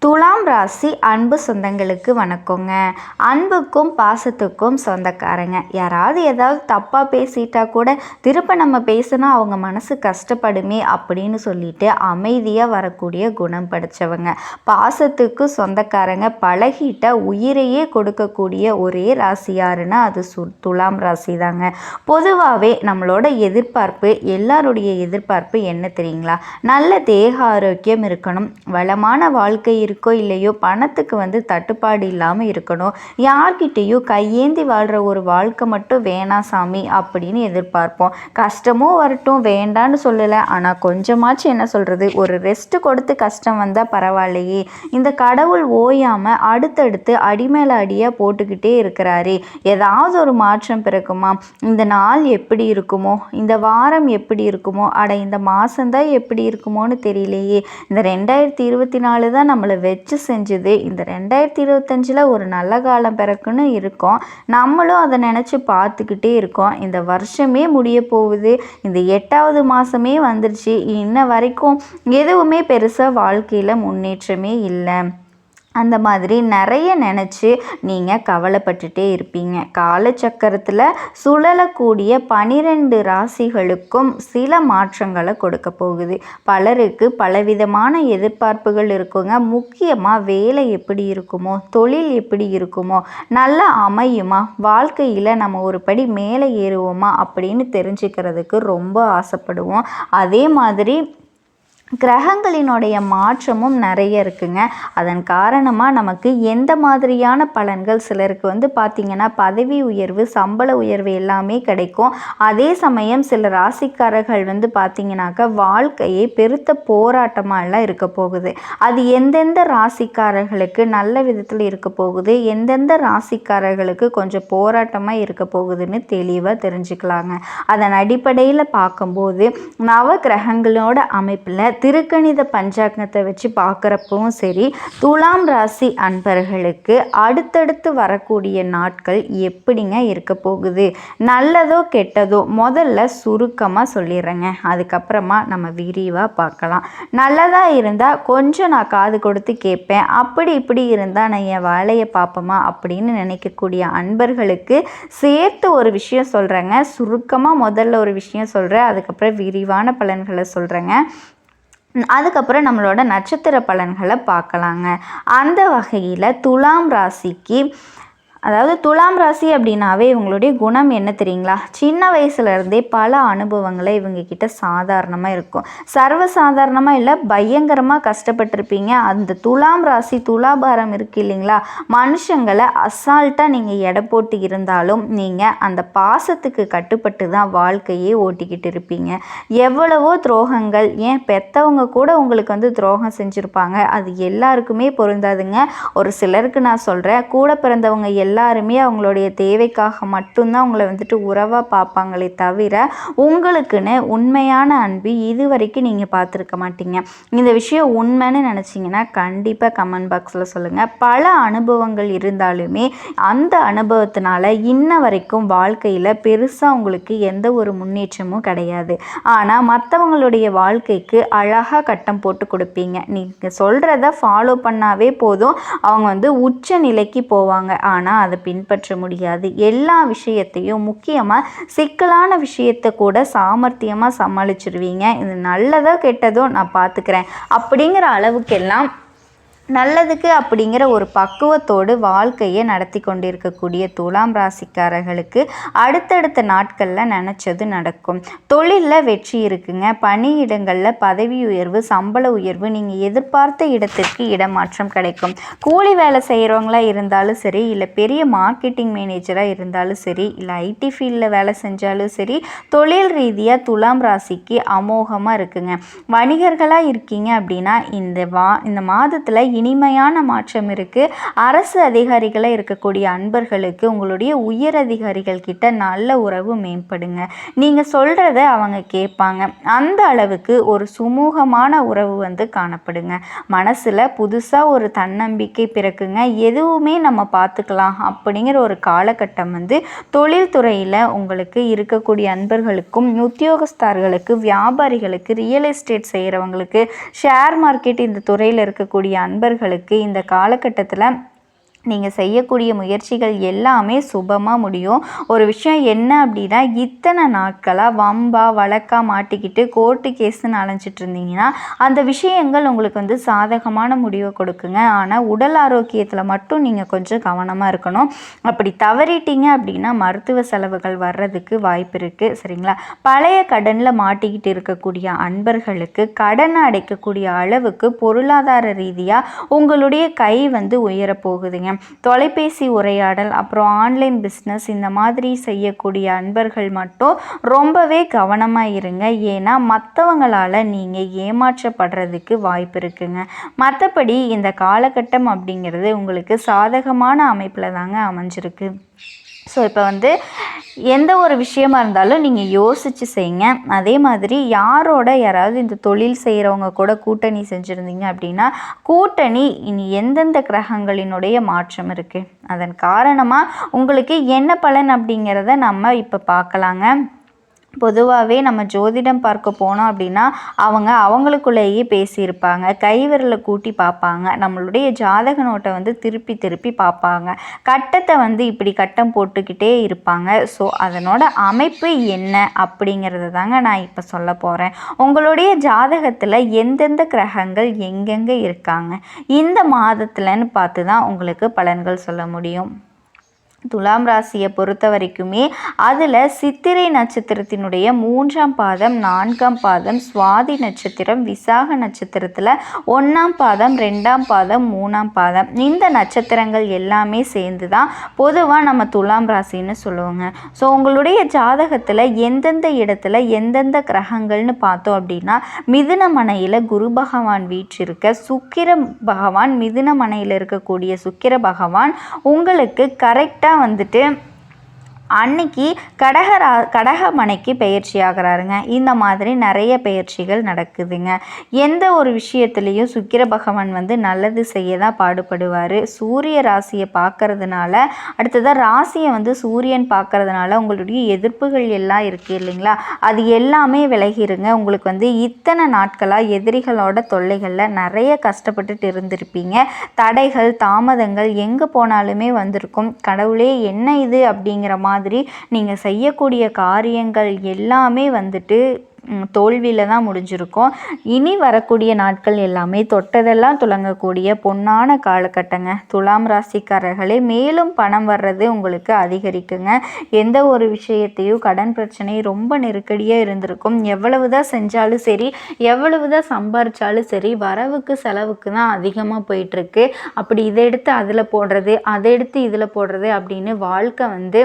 Tula துலாம் ராசி அன்பு சொந்தங்களுக்கு வணக்கங்க. அன்புக்கும் பாசத்துக்கும் சொந்தக்காரங்க. யாராவது ஏதாவது தப்பாக பேசிட்டா கூட திருப்ப நம்ம பேசினா அவங்க மனசு கஷ்டப்படுமே அப்படின்னு சொல்லிட்டு அமைதியாக வரக்கூடிய குணம் படைச்சவங்க. பாசத்துக்கு சொந்தக்காரங்க பழகிட்ட உயிரையே கொடுக்கக்கூடிய ஒரே ராசி யாருன்னா அது சு துலாம் ராசி தாங்க பொதுவாகவே நம்மளோட எதிர்பார்ப்பு எல்லாருடைய எதிர்பார்ப்பு என்ன தெரியுங்களா? நல்ல தேக ஆரோக்கியம் இருக்கணும். வளமான வாழ்க்கை இருக்கோ இல்லை இல்லையோ பணத்துக்கு வந்து தட்டுப்பாடு இல்லாமல் இருக்கணும். யார்கிட்டேயும் கையேந்தி வாழ்கிற ஒரு வாழ்க்கை மட்டும் வேணாம் சாமி அப்படின்னு எதிர்பார்ப்போம். கஷ்டமும் வரட்டும் வேண்டான்னு சொல்லலை. ஆனால் கொஞ்சமாச்சும் என்ன சொல்கிறது ஒரு ரெஸ்ட் கொடுத்து கஷ்டம் வந்தால் பரவாயில்லையே. இந்த கடவுள் ஓயாமல் அடுத்தடுத்து அடிமேல அடியாக போட்டுக்கிட்டே இருக்கிறாரே. ஏதாவது ஒரு மாற்றம் பிறக்குமா? இந்த நாள் எப்படி இருக்குமோ? இந்த வாரம் எப்படி இருக்குமோ? அட இந்த மாதம்தான் எப்படி இருக்குமோன்னு தெரியலையே. இந்த ரெண்டாயிரத்தி இருபத்தி நாலு தான் நம்மளை வச்சு செஞ்சுது. இந்த ரெண்டாயிரத்தி இருபத்தஞ்சில் ஒரு நல்ல காலம் பிறக்குன்னு இருக்கோம். நம்மளும் அதை நினச்சி பார்த்துக்கிட்டே இருக்கோம். இந்த வருஷமே முடிய போகுது. இந்த எட்டாவது மாதமே வந்துருச்சு. இன்ன வரைக்கும் எதுவுமே பெருசாக வாழ்க்கையில் முன்னேற்றமே இல்லை. அந்த மாதிரி நிறைய நினச்சி நீங்கள் கவலைப்பட்டுட்டே இருப்பீங்க. காலச்சக்கரத்தில் சுழலக்கூடிய பனிரெண்டு ராசிகளுக்கும் சில மாற்றங்களை கொடுக்க போகுது. பலருக்கு பலவிதமான எதிர்பார்ப்புகள் இருக்குங்க. முக்கியமாக வேலை எப்படி இருக்குமோ தொழில் எப்படி இருக்குமோ நல்லா அமையுமா வாழ்க்கையில் நம்ம ஒரு படி மேலே ஏறுவோமா அப்படின்னு தெரிஞ்சுக்கிறதுக்கு ரொம்ப ஆசைப்படுவோம். அதே மாதிரி கிரகங்களினுடைய மாற்றமும் நிறைய இருக்குங்க. அதன் காரணமாக நமக்கு எந்த மாதிரியான பலன்கள்? சிலருக்கு வந்து பார்த்திங்கன்னா பதவி உயர்வு சம்பள உயர்வு எல்லாமே கிடைக்கும். அதே சமயம் சில ராசிக்காரர்கள் வந்து பார்த்திங்கனாக்கா வாழ்க்கையை பெருத்த போராட்டமாக எல்லாம் இருக்க போகுது. அது எந்தெந்த ராசிக்காரர்களுக்கு நல்ல விதத்தில் இருக்க போகுது? எந்தெந்த ராசிக்காரர்களுக்கு கொஞ்சம் போராட்டமாக இருக்க போகுதுன்னு தெளிவாக தெரிஞ்சுக்கலாங்க. அதன் அடிப்படையில் பார்க்கும்போது நவ கிரகங்களோட அமைப்பில் திருக்கணித பஞ்சாங்கத்தை வச்சு பார்க்குறப்பவும் சரி துலாம் ராசி அன்பர்களுக்கு அடுத்தடுத்து வரக்கூடிய நாட்கள் எப்படிங்க இருக்க போகுது? நல்லதோ கெட்டதோ முதல்ல சுருக்கமாக சொல்லிடுறேங்க. அதுக்கப்புறமா நம்ம விரிவாக பார்க்கலாம். நல்லதாக இருந்தால் கொஞ்சம் நான் காது கொடுத்து கேட்பேன். அப்படி இப்படி இருந்தால் நான் என் வேலையை பார்ப்போமா அப்படின்னு நினைக்கக்கூடிய அன்பர்களுக்கு சேர்த்து ஒரு விஷயம் சொல்கிறேங்க சுருக்கமாக முதல்ல ஒரு விஷயம் சொல்கிறேன் அதுக்கப்புறம் விரிவான பலன்களை சொல்கிறேங்க அதுக்கப்புறம் நம்மளோட நட்சத்திர பலன்களை பார்க்கலாங்க. அந்த வகையில் துலாம் ராசிக்கு அதாவது துலாம் ராசி அப்படின்னாவே இவங்களுடைய குணம் என்ன தெரியுங்களா? சின்ன வயசுலேருந்தே பல அனுபவங்களை இவங்க கிட்ட சாதாரணமாக இருக்கும். சர்வசாதாரணமாக இல்லை பயங்கரமாக கஷ்டப்பட்டிருப்பீங்க. அந்த துலாம் ராசி துலாபாரம் இருக்குது இல்லைங்களா? மனுஷங்களை அசால்ட்டாக நீங்கள் எடை போட்டு இருந்தாலும் நீங்கள் அந்த பாசத்துக்கு கட்டுப்பட்டு தான் வாழ்க்கையே ஓட்டிக்கிட்டு இருப்பீங்க. எவ்வளவோ துரோகங்கள் ஏன் பெற்றவங்க கூட உங்களுக்கு வந்து துரோகம் செஞ்சுருப்பாங்க. அது எல்லாருக்குமே பொருந்தாதுங்க. ஒரு சிலருக்கு நான் சொல்கிறேன் கூட பிறந்தவங்க எல்லாம் எல்லாருமே அவங்களுடைய தேவைக்காக மட்டும்தான் உங்களை வந்துட்டு உறவாக பார்ப்பாங்களே தவிர உங்களுக்குன்னு உண்மையான அன்பு இது வரைக்கும் நீங்கள் பார்த்துருக்க மாட்டீங்க. இந்த விஷயம் உண்மைன்னு நினச்சிங்கன்னா கண்டிப்பாக கமெண்ட் பாக்ஸில் சொல்லுங்கள் பல அனுபவங்கள் இருந்தாலுமே அந்த அனுபவத்தினால இன்ன வரைக்கும் வாழ்க்கையில் பெருசாக உங்களுக்கு எந்த ஒரு முன்னேற்றமும் கிடையாது. ஆனால் மற்றவங்களுடைய வாழ்க்கைக்கு அழகாக கட்டம் போட்டு கொடுப்பீங்க. நீங்கள் சொல்கிறத ஃபாலோ பண்ணாவே போதும். அவங்க வந்து உச்ச நிலைக்கு போவாங்க. ஆனால் அதை பின்பற்ற முடியாது. எல்லா விஷயத்தையும் முக்கியமாக சிக்கலான விஷயத்தை கூட சாமர்த்தியமாக சமாளிச்சிருவீங்க. இது நல்லதோ கெட்டதோ நான் பார்த்துக்கிறேன் அப்படிங்கிற அளவுக்கெல்லாம் நல்லதுக்கு அப்படிங்கிற ஒரு பக்குவத்தோடு வாழ்க்கையை நடத்தி கொண்டிருக்கக்கூடிய துலாம் ராசிக்காரர்களுக்கு அடுத்தடுத்த நாட்களில் நினச்சது நடக்கும். தொழிலில் வெற்றி இருக்குங்க. பணியிடங்களில் பதவி உயர்வு சம்பள உயர்வு நீங்கள் எதிர்பார்த்த இடத்திற்கு இடமாற்றம் கிடைக்கும். கூலி வேலை செய்கிறவங்களா இருந்தாலும் சரி இல்லை பெரிய மார்க்கெட்டிங் மேனேஜராக இருந்தாலும் சரி இல்லை ஐடி ஃபீல்டில் வேலை செஞ்சாலும் சரி தொழில் ரீதியாக துலாம் ராசிக்கு அமோகமாக இருக்குங்க. வணிகர்களாக இருக்கீங்க அப்படின்னா இந்த வா இந்த மாதத்தில் இனிமையான மாற்றம் இருக்குது அரசு அதிகாரிகளாக இருக்கக்கூடிய அன்பர்களுக்கு உங்களுடைய உயர் அதிகாரிகள் கிட்ட நல்ல உறவு மேம்படுங்க. நீங்கள் சொல்கிறத அவங்க கேட்பாங்க. அந்த அளவுக்கு ஒரு சுமூகமான உறவு வந்து காணப்படுங்க. மனசில் புதுசாக ஒரு தன்னம்பிக்கை பிறக்குங்க. எதுவுமே நம்ம பார்த்துக்கலாம் அப்படிங்கிற ஒரு காலகட்டம் வந்து தொழில்துறையில் உங்களுக்கு இருக்கக்கூடிய அன்பர்களுக்கும் உத்தியோகஸ்தார்களுக்கு வியாபாரிகளுக்கு ரியல் எஸ்டேட் செய்கிறவங்களுக்கு ஷேர் மார்க்கெட் இந்த துறையில் இருக்கக்கூடிய அன்பர் அன்பர்களுக்கு இந்த காலகட்டத்தில் நீங்கள் செய்யக்கூடிய முயற்சிகள் எல்லாமே சுபமாக முடியும். ஒரு விஷயம் என்ன அப்படின்னா இத்தனை நாட்களாக வம்பா வழக்காக மாட்டிக்கிட்டு கோர்ட்டு கேஸுன்னு அலைஞ்சிட்டு இருந்தீங்கன்னா அந்த விஷயங்கள் உங்களுக்கு வந்து சாதகமான முடிவை கொடுக்குங்க. ஆனால் உடல் ஆரோக்கியத்தில் மட்டும் நீங்கள் கொஞ்சம் கவனமாக இருக்கணும். அப்படி தவறிட்டீங்க அப்படின்னா மருத்துவ செலவுகள் வர்றதுக்கு வாய்ப்பு இருக்குது சரிங்களா? பழைய கடனில் மாட்டிக்கிட்டு இருக்கக்கூடிய அன்பர்களுக்கு கடனை அடைக்கக்கூடிய அளவுக்கு பொருளாதார ரீதியாக உங்களுடைய கை வந்து உயரப்போகுதுங்க தொலைபேசி உரையாடல் அப்புறம் ஆன்லைன் பிஸ்னஸ் இந்த மாதிரி செய்யக்கூடிய அன்பர்கள் மட்டும் ரொம்பவே கவனமாக இருங்க. ஏன்னா மற்றவங்களால் நீங்கள் ஏமாற்றப்படுறதுக்கு வாய்ப்பு இருக்குங்க. மற்றபடி இந்த காலகட்டம் அப்படிங்கிறது உங்களுக்கு சாதகமான அமைப்பில் தாங்க அமைஞ்சிருக்கு. ஸோ இப்போ வந்து எந்த ஒரு விஷயமா இருந்தாலும் நீங்கள் யோசித்து செய்யுங்க. அதே மாதிரி யாரோட யாராவது இந்த தொழில் செய்கிறவங்க கூட கூட்டணி செஞ்சுருந்தீங்க அப்படின்னா கூட்டணி இனி எந்தெந்த கிரகங்களினுடைய மாற்றம் இருக்குது அதன் காரணமாக உங்களுக்கு என்ன பலன் அப்படிங்கிறத நம்ம இப்போ பார்க்கலாங்க. பொதுவாகவே நம்ம ஜோதிடம் பார்க்க போனோம் அப்படின்னா அவங்க அவங்களுக்குள்ளேயே பேசியிருப்பாங்க. கைவிரலை கூட்டி பார்ப்பாங்க. நம்மளுடைய ஜாதக நோட்டை வந்து திருப்பி திருப்பி பார்ப்பாங்க. கட்டத்தை வந்து இப்படி கட்டம் போட்டுக்கிட்டே இருப்பாங்க. ஸோ அதனோட அமைப்பு என்ன அப்படிங்கிறத தாங்க நான் இப்போ சொல்ல போகிறேன் உங்களுடைய ஜாதகத்தில் எந்தெந்த கிரகங்கள் எங்கெங்கே இருக்காங்க? இந்த மாதத்துலன்னு பார்த்து தான் உங்களுக்கு பலன்கள் சொல்ல முடியும். துலாம் ராசியை பொறுத்த வரைக்குமே அதில் சித்திரை நட்சத்திரத்தினுடைய மூன்றாம் பாதம் நான்காம் பாதம் சுவாதி நட்சத்திரம் விசாக நட்சத்திரத்தில் ஒன்றாம் பாதம் ரெண்டாம் பாதம் மூணாம் பாதம். இந்த நட்சத்திரங்கள் எல்லாமே சேர்ந்து தான் பொதுவாக நம்ம துலாம் ராசின்னு சொல்லுவோங்க. ஸோ உங்களுடைய ஜாதகத்தில் எந்தெந்த இடத்துல எந்தெந்த கிரகங்கள்னு பார்த்தோம் அப்படின்னா மிதுன மனையில் குரு பகவான் வீற்றிருக்க சுக்கிர பகவான் மிதுன மனையில் இருக்கக்கூடிய சுக்கிர பகவான் உங்களுக்கு கரெக்டாக கரெக்டாக வந்துட்டு அன்னைக்கு கடகரா கடகமனைக்கு பயிற்சி ஆகிறாருங்க இந்த மாதிரி நிறைய பயிற்சிகள் நடக்குதுங்க. எந்த ஒரு விஷயத்துலேயும் சுக்கிர பகவான் வந்து நல்லது செய்ய தான் பாடுபடுவார். சூரிய ராசியை பார்க்கறதுனால அடுத்ததாக ராசியை வந்து சூரியன் பார்க்கறதுனால உங்களுடைய எதிர்ப்புகள் எல்லாம் இருக்குது இல்லைங்களா? அது எல்லாமே விலகிருங்க. உங்களுக்கு வந்து இத்தனை நாட்களாக எதிரிகளோட தொல்லைகளில் நிறைய கஷ்டப்பட்டுட்டு இருந்திருப்பீங்க. தடைகள் தாமதங்கள் எங்கே போனாலுமே வந்திருக்கும். கடவுளே என்ன இது அப்படிங்கிற மாதிரி மாதிரி நீங்கள் செய்யக்கூடிய காரியங்கள் எல்லாமே வந்துட்டு தோல்வியில் தான் முடிஞ்சிருக்கும். இனி வரக்கூடிய நாட்கள் எல்லாமே தொட்டதெல்லாம் துளங்கக்கூடிய பொன்னான காலகட்டங்க. துலாம் ராசிக்காரர்களே மேலும் பணம் வர்றது உங்களுக்கு அதிகரிக்குங்க. எந்த ஒரு விஷயத்தையும் கடன் பிரச்சனை ரொம்ப நெருக்கடியாக இருந்திருக்கும். எவ்வளவு தான் செஞ்சாலும் சரி எவ்வளவு தான் சம்பாரிச்சாலும் சரி வரவுக்கு செலவுக்கு தான் அதிகமாக போயிட்டுருக்கு. அப்படி இதை எடுத்து அதில் போடுறது அதை எடுத்து இதில் போடுறது அப்படின்னு வாழ்க்கை வந்து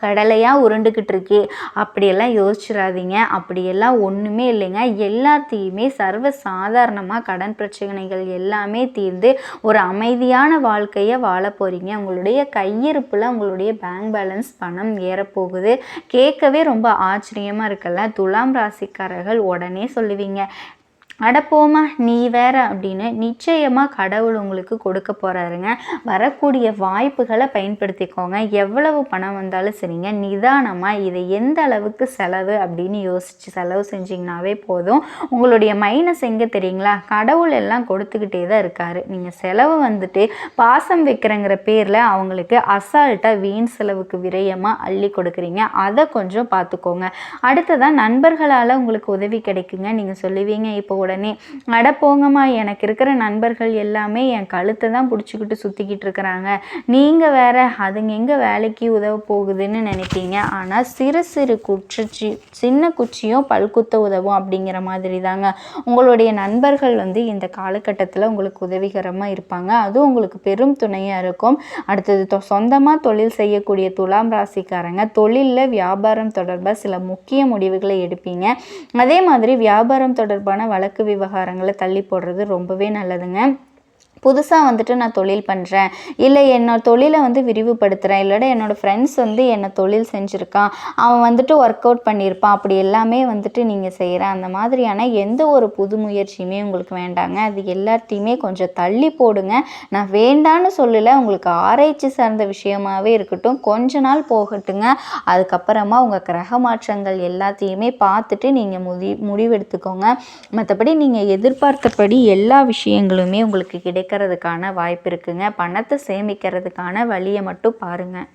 கடலையாக உருண்டுக்கிட்டு இருக்கு அப்படியெல்லாம் யோசிச்சிடாதீங்க அப்படியெல்லாம் ஒன்றுமே இல்லைங்க. எல்லாத்தையுமே சர்வ சாதாரணமாக கடன் பிரச்சனைகள் எல்லாமே தீர்ந்து ஒரு அமைதியான வாழ்க்கையை வாழ போகிறீங்க உங்களுடைய கையிருப்பில் உங்களுடைய பேங்க் பேலன்ஸ் பணம் ஏறப்போகுது. கேட்கவே ரொம்ப ஆச்சரியமாக இருக்கல துலாம் ராசிக்காரர்கள் உடனே சொல்லுவீங்க அடப்போமா நீ வேற அப்படின்னு நிச்சயமாக கடவுள் உங்களுக்கு கொடுக்க போகிறாருங்க வரக்கூடிய வாய்ப்புகளை பயன்படுத்திக்கோங்க. எவ்வளவு பணம் வந்தாலும் சரிங்க. நிதானமாக இதை எந்த அளவுக்கு செலவு அப்படின்னு யோசித்து செலவு செஞ்சிங்கனாவே போதும். உங்களுடைய மைனஸ் எங்கே தெரியுங்களா? கடவுள் எல்லாம் கொடுத்துக்கிட்டே தான் இருக்கார். நீங்கள் செலவு வந்துட்டு பாசம் வைக்கிறங்கிற பேரில் அவங்களுக்கு அசால்ட்டாக வீண் செலவுக்கு விரயமாக அள்ளி கொடுக்குறீங்க. அதை கொஞ்சம் பார்த்துக்கோங்க. அடுத்ததான் நண்பர்களால் உங்களுக்கு உதவி கிடைக்குங்க. நீங்கள் சொல்லுவீங்க இப்போ உடனே அட போங்கம்மா எனக்கு இருக்கிற நண்பர்கள் எல்லாமே என் கழுத்தை தான் பிடிச்சிக்கிட்டு சுற்றிக்கிட்டு இருக்கிறாங்க. நீங்கள் வேற அதுங்க எங்கே வேலைக்கு உதவ போகுதுன்னு நினைப்பீங்க. ஆனால் சிறு சிறு குச்சி சின்ன குச்சியும் பல்குத்த உதவும் அப்படிங்கிற மாதிரி தாங்க உங்களுடைய நண்பர்கள் வந்து இந்த காலகட்டத்தில் உங்களுக்கு உதவிகரமாக இருப்பாங்க. அதுவும் உங்களுக்கு பெரும் துணையாக இருக்கும். அடுத்தது சொந்தமாக தொழில் செய்யக்கூடிய துலாம் ராசிக்காரங்க தொழிலில் வியாபாரம் தொடர்பாக சில முக்கிய முடிவுகளை எடுப்பீங்க. அதே மாதிரி வியாபாரம் தொடர்பான வழக்கு வழக்கு விவகாரங்களை தள்ளி போடுறது ரொம்பவே நல்லதுங்க. புதுசாக வந்துட்டு நான் தொழில் பண்ணுறேன் இல்லை என்னோட தொழிலை வந்து விரிவுபடுத்துகிறேன் இல்லைடா என்னோடய ஃப்ரெண்ட்ஸ் வந்து என்னை தொழில் செஞ்சுருக்கான். அவன் வந்துட்டு ஒர்க் அவுட் பண்ணியிருப்பான். அப்படி எல்லாமே வந்துட்டு நீங்கள் செய்கிற அந்த மாதிரியான எந்த ஒரு புது முயற்சியுமே உங்களுக்கு வேண்டாங்க. அது எல்லாத்தையுமே கொஞ்சம் தள்ளி போடுங்க. நான் வேண்டான்னு சொல்லலை. உங்களுக்கு ஆராய்ச்சி சார்ந்த விஷயமாகவே இருக்கட்டும். கொஞ்ச நாள் போகட்டுங்க. அதுக்கப்புறமா உங்கள் கிரக மாற்றங்கள் எல்லாத்தையுமே பார்த்துட்டு நீங்கள் முடி முடிவெடுத்துக்கோங்க. மற்றபடி நீங்கள் எதிர்பார்த்தபடி எல்லா விஷயங்களுமே உங்களுக்கு சேர்க்கறதுக்கான வாய்ப்பு இருக்குங்க. பணத்தை சேமிக்கிறதுக்கான வழியை மட்டும் பாருங்கள்